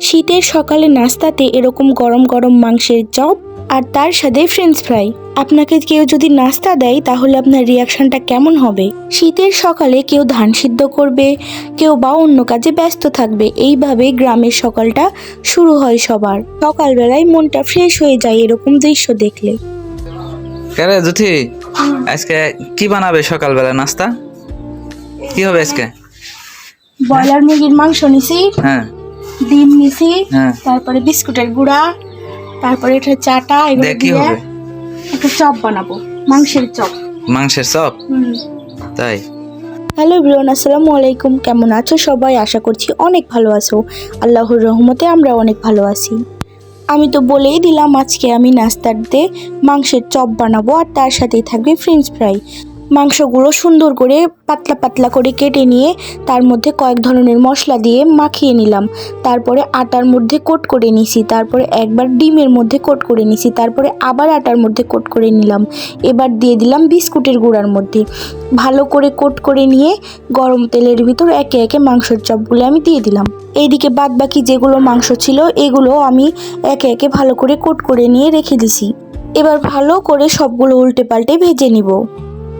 শীতের সকালে নাস্তাতে এরকম গরম গরম মাংসের চপ আর তার সাথে ফ্রেঞ্চ ফ্রাই আপনাকে কেউ যদি নাস্তা দেয় তাহলে আপনার রিয়াকশনটা কেমন হবে? শীতের সকালে কেউ ধান সিদ্ধ করবে কেউ বা অন্য কাজে ব্যস্ত থাকবে। এইভাবে গ্রামের সকালটা শুরু হয় সবার। সকালবেলায় মনটা ফ্রেশ হয়ে যায় এরকম দৃশ্য দেখলে। জুথি আজকে কি বানাবে সকালবেলা নাস্তা? কি হবে আজকে? ব্রয়লার মুরগির মাংস নিছি। হ্যাঁ। ডিম নিছি হ্যাঁ। তারপরে বিস্কুটের গুঁড়া তারপরে এটা চাটা এগুলো দিয়ে একটা চপ বানাবো মাংসের চপ। মাংসের চপ? হুম। তাই? হ্যালো ব্রিয়ন আসসালামু আলাইকুম। কেমন আছো সবাই? আশা করছি অনেক ভালো আছো। আল্লাহর রহমতে আমরা অনেক ভালো আছি। আমি তো বলেই দিলাম আজকে আমি নাস্তাতে মাংসের চপ বানাবো আর তার সাথেই থাকবে ফ্রেঞ্চ ফ্রাই মাংসগুলো সুন্দর করে পাতলা পাতলা করে কেটে নিয়ে তার মধ্যে কয়েক ধরনের মশলা দিয়ে মাখিয়ে নিলাম। তারপরে আটার মধ্যে কোট করে নিছি, তারপরে একবার ডিমের মধ্যে কোট করে নিছি, তারপরে আবার আটার মধ্যে কোট করে নিলাম। এবার দিয়ে দিলাম বিস্কুটের গুঁড়ার মধ্যে। ভালো করে কোট করে নিয়ে গরম তেলের ভিতর একে একে মাংসের চপগুলো আমি দিয়ে দিলাম। এইদিকে বাদ বাকি যেগুলো মাংস ছিল, এগুলো আমি একে একে ভালো করে কোট করে নিয়ে রেখে দিছি। এবার ভালো করে সবগুলো উল্টে পাল্টে ভেজে নিব।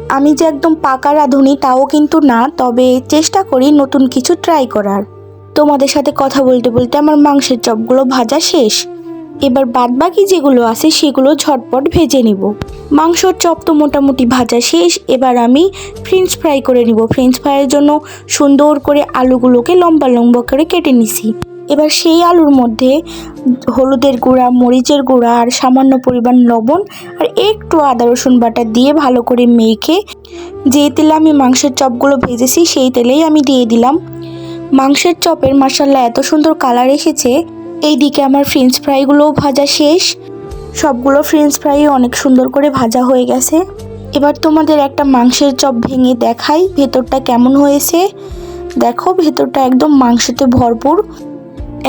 আমি যে একদম পাকা রাঁধুনি, তাও কিন্তু না, তবে চেষ্টা করি নতুন কিছু ট্রাই করার। তোমাদের সাথে কথা বলতে বলতে আমার মাংসের চপগুলো ভাজা শেষ। এবার বাদবাকি যেগুলো আছে, সেগুলো ঝটপট ভেজে নিব। মাংসর চপ তো মোটামুটি ভাজা শেষ, এবার আমি ফ্রেঞ্চ ফ্রাই করে নিব। ফ্রেঞ্চ ফ্রাইয়ের জন্য সুন্দর করে আলুগুলোকে লম্বা লম্বা করে কেটে নিছি। এবার সেই আলুর মধ্যে হলুদের গুঁড়া, মরিচের গুঁড়া আর সামান্য পরিমাণ লবণ আর একটু আদা, রসুন বাটা দিয়ে ভালো করে মেখে যে তেলে আমি মাংসের চপগুলো ভেজেছি সেই তেলেই আমি দিয়ে দিলাম। মাংসের চপের মশালা এত সুন্দর কালার এসেছে, এইদিকে আমার ফ্রেঞ্চ ফ্রাইগুলোও ভাজা শেষ। সবগুলো ফ্রেঞ্চ ফ্রাই অনেক সুন্দর করে ভাজা হয়ে গেছে। এবার তোমাদের একটা মাংসের চপ ভেঙে দেখাই ভেতরটা কেমন হয়েছে। দেখো ভেতরটা একদম মাংসতে ভরপুর।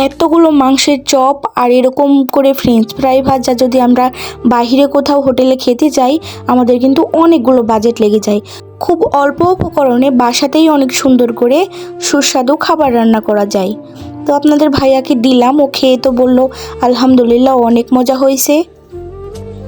এতগুলো মাংসের চপ আর এরকম করে ফ্রেঞ্চ ফ্রাই ভাজা যদি আমরা বাইরে কোথাও হোটেলে খেতে যাই, আমাদের কিন্তু অনেকগুলো বাজেট লেগে যায়। খুব অল্প উপকরণে বাসাতেই অনেক সুন্দর করে সুস্বাদু খাবার রান্না করা যায়। তো আপনাদের ভাইয়াকে দিলাম, ও খেয়ে তো বলল, আলহামদুলিল্লাহ, অনেক মজা হয়েছে।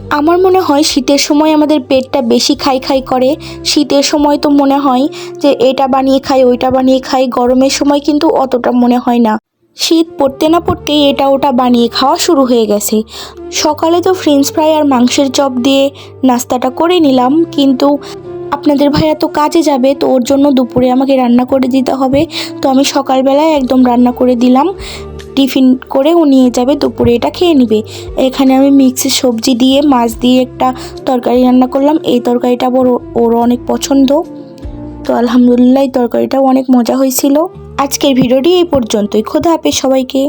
আমার মনে হয় শীতের সময় আমাদের পেটটা বেশি খাই খাই করে। শীতের সময় তো মনে হয় যে এটা বানিয়ে খাই, ওইটা বানিয়ে খাই, গরমের সময় কিন্তু অতটা মনে হয় না। শীত পড়তে না পড়তেই এটা ওটা বানিয়ে খাওয়া শুরু হয়ে গেছে। সকালে তো ফ্রেঞ্চ ফ্রাই আর মাংসের চপ দিয়ে নাস্তাটা করে নিলাম, কিন্তু আপনাদের ভাইয়া তো কাজে যাবে, তো ওর জন্য দুপুরে আমাকে রান্না করে দিতে হবে। তো আমি সকালবেলায় একদম রান্না করে দিলাম। টিফিন করে ও নিয়ে যাবে, দুপুরে এটা খেয়ে নিবে। এখানে আমি মিক্সের সবজি দিয়ে, মাছ দিয়ে একটা তরকারি রান্না করলাম। এই তরকারিটা ওর ওর অনেক পছন্দ। তো আলহামদুলিল্লাহ এই তরকারিটাও অনেক মজা হয়েছিল। আজকের ভিডিওটি এই পর্যন্তই। খোদা হাফেজ সবাইকে।